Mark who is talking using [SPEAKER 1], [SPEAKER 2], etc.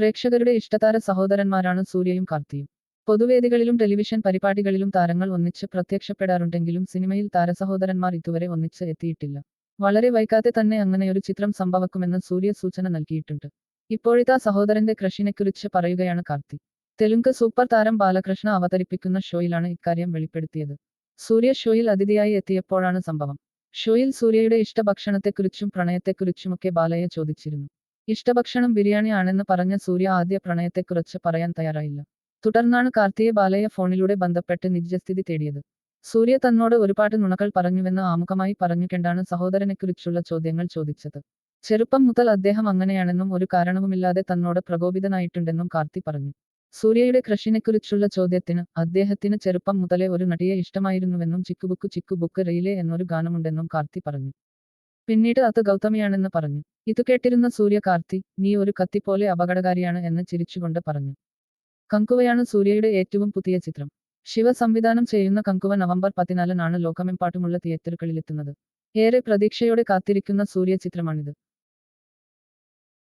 [SPEAKER 1] പ്രേക്ഷകരുടെ ഇഷ്ടതാര സഹോദരന്മാരാണ് സൂര്യയും കാർത്തിയും. പൊതുവേദികളിലും ടെലിവിഷൻ പരിപാടികളിലും താരങ്ങൾ ഒന്നിച്ച് പ്രത്യക്ഷപ്പെടാറുണ്ടെങ്കിലും സിനിമയിൽ താരസഹോദരന്മാർ ഇതുവരെ ഒന്നിച്ച് എത്തിയിട്ടില്ല. വളരെ വൈകാതെ തന്നെ അങ്ങനെയൊരു ചിത്രം സംഭവക്കുമെന്ന് സൂര്യ സൂചന നൽകിയിട്ടുണ്ട്. ഇപ്പോഴത്തെ സഹോദരന്റെ ക്രഷിനെക്കുറിച്ച് പറയുകയാണ് കാർത്തി. തെലുങ്ക് സൂപ്പർ താരം ബാലകൃഷ്ണ അവതരിപ്പിക്കുന്ന ഷോയിലാണ് ഇക്കാര്യം വെളിപ്പെടുത്തിയത്. സൂര്യ ഷോയിൽ അതിഥിയായി എത്തിയപ്പോഴാണ് സംഭവം. ഷോയിൽ സൂര്യയുടെ ഇഷ്ടഭക്ഷണത്തെക്കുറിച്ചും പ്രണയത്തെക്കുറിച്ചുമൊക്കെ ബാലയെ ചോദിച്ചിരുന്നു. ഇഷ്ടഭക്ഷണം ബിരിയാണി ആണെന്ന് പറഞ്ഞ സൂര്യ ആദ്യ പ്രണയത്തെക്കുറിച്ച് പറയാൻ തയ്യാറായില്ല. തുടർന്നാണ് കാർത്തിയെ ബാലയെ ഫോണിലൂടെ ബന്ധപ്പെട്ട് നിജസ്ഥിതി തേടിയത്. സൂര്യ തന്നോട് ഒരുപാട് നുണകൾ പറഞ്ഞുവെന്ന് ആമുഖമായി പറഞ്ഞുകൊണ്ടാണ് സഹോദരനെക്കുറിച്ചുള്ള ചോദ്യങ്ങൾ ചോദിച്ചത്. ചെറുപ്പം മുതൽ അദ്ദേഹം അങ്ങനെയാണെന്നും ഒരു കാരണവുമില്ലാതെ തന്നോട് പ്രകോപിതനായിട്ടുണ്ടെന്നും കാർത്തി പറഞ്ഞു. സൂര്യയുടെ ക്രഷിനെക്കുറിച്ചുള്ള ചോദ്യത്തിന് അദ്ദേഹത്തിന് ചെറുപ്പം മുതലേ ഒരു നടിയെ ഇഷ്ടമായിരുന്നുവെന്നും ചിക്കുബുക്ക് ചിക്കുബുക്ക് റെയിലേ എന്നൊരു ഗാനമുണ്ടെന്നും കാർത്തി പറഞ്ഞു. പിന്നീട് അത് ഗൗതമിയാണെന്ന് പറഞ്ഞു. ഇതു കേട്ടിരുന്ന സൂര്യകാർത്തി നീ ഒരു കത്തിപ്പോലെ അപകടകാരിയാണ് എന്ന് ചിരിച്ചുകൊണ്ട് പറഞ്ഞു. കങ്കുവയാണ് സൂര്യയുടെ ഏറ്റവും പുതിയ ചിത്രം. ശിവ സംവിധാനം ചെയ്യുന്ന കങ്കുവ നവംബർ പതിനാലിനാണ് ലോകമെമ്പാടുമുള്ള തിയേറ്ററുകളിലെത്തുന്നത്. ഏറെ പ്രതീക്ഷയോടെ കാത്തിരിക്കുന്ന സൂര്യ ചിത്രമാണിത്